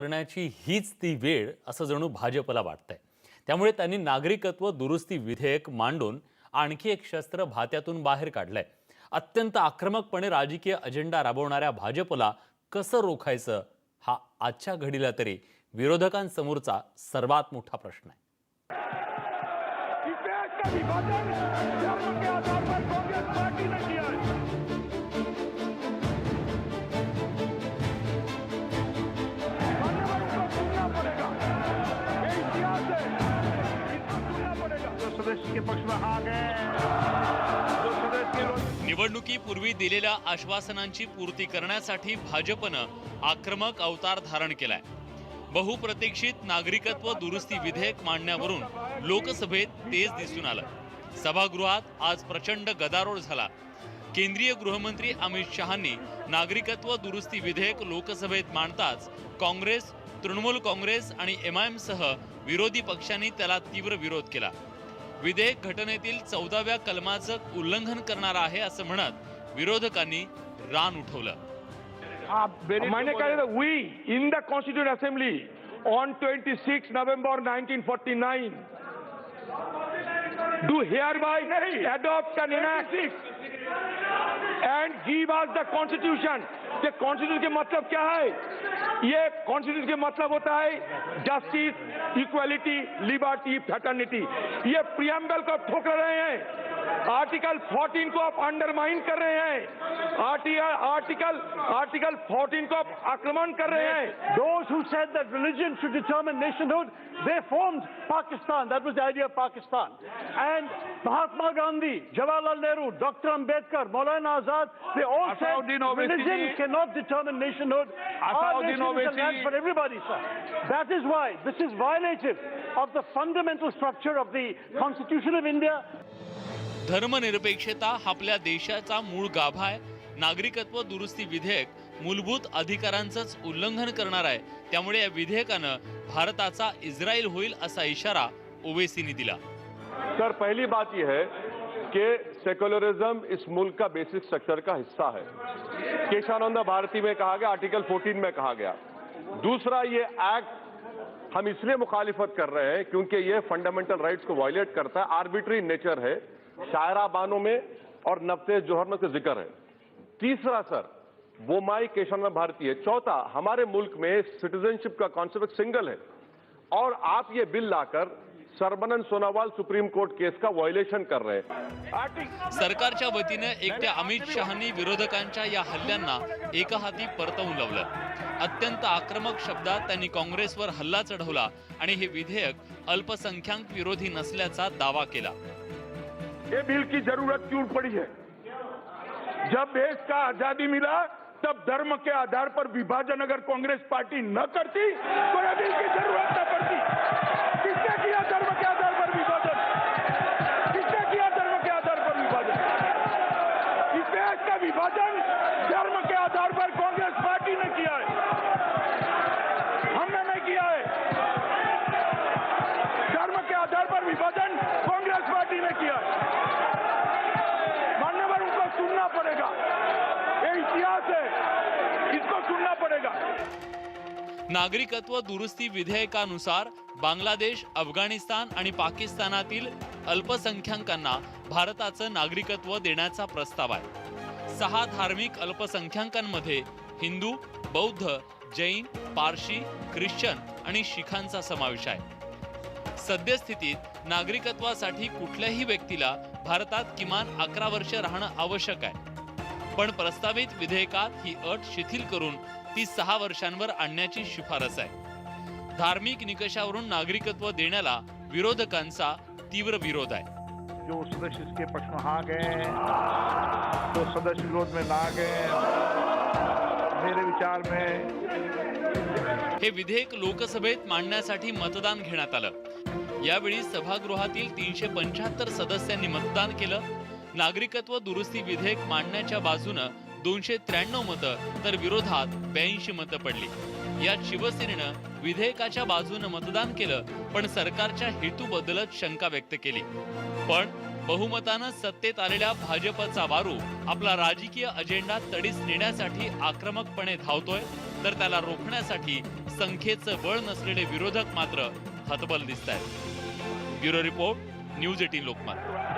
करण्याची हीच ती वेळ असं जणू भाजपला वाटतंय. त्यामुळे त्यांनी नागरिकत्व दुरुस्ती विधेयक मांडून आणखी एक शस्त्र भात्यातून बाहेर काढलंय. अत्यंत आक्रमकपणे राजकीय अजेंडा राबवणाऱ्या भाजपला कसं रोखायचं हा आजच्या घडीला तरी विरोधकांसमोरचा सर्वात मोठा प्रश्न आहे. विभाजन काँग्रेसचे पक्ष में आहे निवडणुकीपूर्वी दिलेल्या आश्वासनांची पूर्ती करण्यासाठी भाजपनं आक्रमक अवतार धारण केलाय. बहुप्रतीक्षित नागरिकत्व दुरुस्ती विधेयक मांडण्यावरून लोकसभेत तेज दिसून आलं. सभागृहात आज प्रचंड गदारोळ झाला. केंद्रीय गृहमंत्री अमित शहांनी नागरिकत्व दुरुस्ती विधेयक लोकसभेत मांडताच काँग्रेस तृणमूल काँग्रेस आणि एमआयएमसह विरोधी पक्षांनी त्याला तीव्र विरोध केला. विधेयक घटनेतील चौदाव्या कलमाचं उल्लंघन करणार आहे असं म्हणत विरोधकांनी रान उठवलं. मैंने कहा था we in the constitute assembly on 26 November 1949 do hereby adopt an enact and give us the constitution. ये कॉन्स्टिट्यूशन के मतलब क्या है? ये कॉन्स्टिट्यूशन के मतलब होता है जस्टिस इक्वालिटी लिबर्टी फैटर्निटी ये प्रियम्बल को ठोक रहे हैं। आर्टिकल 14 को आप अंडरमाइन कर रहे हैं आर्टिकल आर्टिकल आर्टिकल 14 को आप आक्रमण कर रहे हैं Those who said that religion should determine nationhood, they formed Pakistan. That was the idea of Pakistan. And Mahatma Gandhi, Jawaharlal Nehru, Dr. Ambedkar, Maulana Azad, they all Asauddin said Owaisi religion ji- cannot determine nationhood. Our Asauddin nation is a Owaisi land ji- for everybody, sir. That is why this is violative of the fundamental structure of the Constitution of India धर्मनिरपेक्षता आपल्या देशाचा मूळ गाभा आहे. नागरिकत्व दुरुस्ती विधेयक मूलभूत अधिकारांचंच उल्लंघन करणार आहे. त्यामुळे या विधेयकानं भारताचा इस्रायल होईल असा इशारा ओवेसीनी दिला. सर पहिली बात यह है कि सेकुलरिज्म इस मुल्क का बेसिक स्ट्रक्चर का हिस्सा है। केशानंद भारती में कहा गया आर्टिकल 14 में कहा गया। दूसरा ये एक्ट हम इसलिए मुखालिफत कर रहे हैं क्योंकि ये फंडामेंटल राइट्स को वायलेट करता है आर्बिट्री नेचर है शायरा बानों में और नफ्ते जोहर में से ज़िक्र है। तीसरा सर, वो माई केशानंद भारती है। चौथा, हमारे मुल्क में सिटीजनशिप का कॉन्सेप्ट सिंगल है। और आप ये बिल लाकर Sarbananda Sonowal supreme court case का वायलेशन कर रहे सरकारच्या वतीनं अमित शहांनी विरोधकांच्या या हल्ल्यांना एकहाती परतवून लावलं। अत्यंत आक्रमक शब्दात त्यांनी काँग्रेसवर हल्ला चढवला आणि हे विधेयक अल्पसंख्याक विरोधी नसल्याचा दावा केला. ये बिल की जरूरत क्यों पड़ी है? जब देश का आजादी मिला तब धर्म के आधार पर विभाजन अगर कांग्रेस पार्टी न करती तो यह बिल की जरूरत न पड़ती। किसने किया था नागरिकत्व दुरुस्ती विधेयकानुसार बांगलादेश अफगाणिस्तान आणि पाकिस्तानातील अल्पसंख्याकांना भारताचं नागरिकत्व देण्याचा प्रस्ताव आहे. सहा धार्मिक अल्पसंख्याकांमध्ये हिंदू बौद्ध जैन पारशी ख्रिश्चन आणि शिखांचा समावेश आहे. सद्यस्थितीत नागरिकत्वासाठी कुठल्याही व्यक्तीला भारतात किमान अकरा वर्ष राहणं आवश्यक आहे. पण प्रस्तावित विधेयकात ही अट शिथिल करून ती सहा वर्षांवर आणण्याची शिफारस आहे. धार्मिक निकषावरून नागरिकत्व देण्याला विरोधकांचा तीव्र विरोध आहे. जो सदस्य इसके पक्ष में आ गए जो सदस्य विरोध में ना गए मेरे विचार में हे विधेयक लोकसभेत मांडण्यासाठी मतदान घेण्यात आलं. यावेळी सभागृहातील तीनशे पंच्याहत्तर सदस्यांनी मतदान केलं. नागरिकत्व दुरुस्ती विधेयक मांडण्याच्या बाजूनं दोनशे त्र्याण्णव मतं तर विरोधात ब्याऐंशी मतं पडली. यात शिवसेनेनं विधेयकाच्या बाजूनं मतदान केलं पण सरकारच्या हेतूबद्दलच शंका व्यक्त केली. पण बहुमतानं सत्तेत आलेल्या भाजपचा वारू आपला राजकीय अजेंडा तडीस नेण्यासाठी आक्रमकपणे धावतोय तर त्याला रोखण्यासाठी संख्येचं बळ नसलेले विरोधक मात्र हतबल दिसत आहेत bureau report news eighteen Lokmat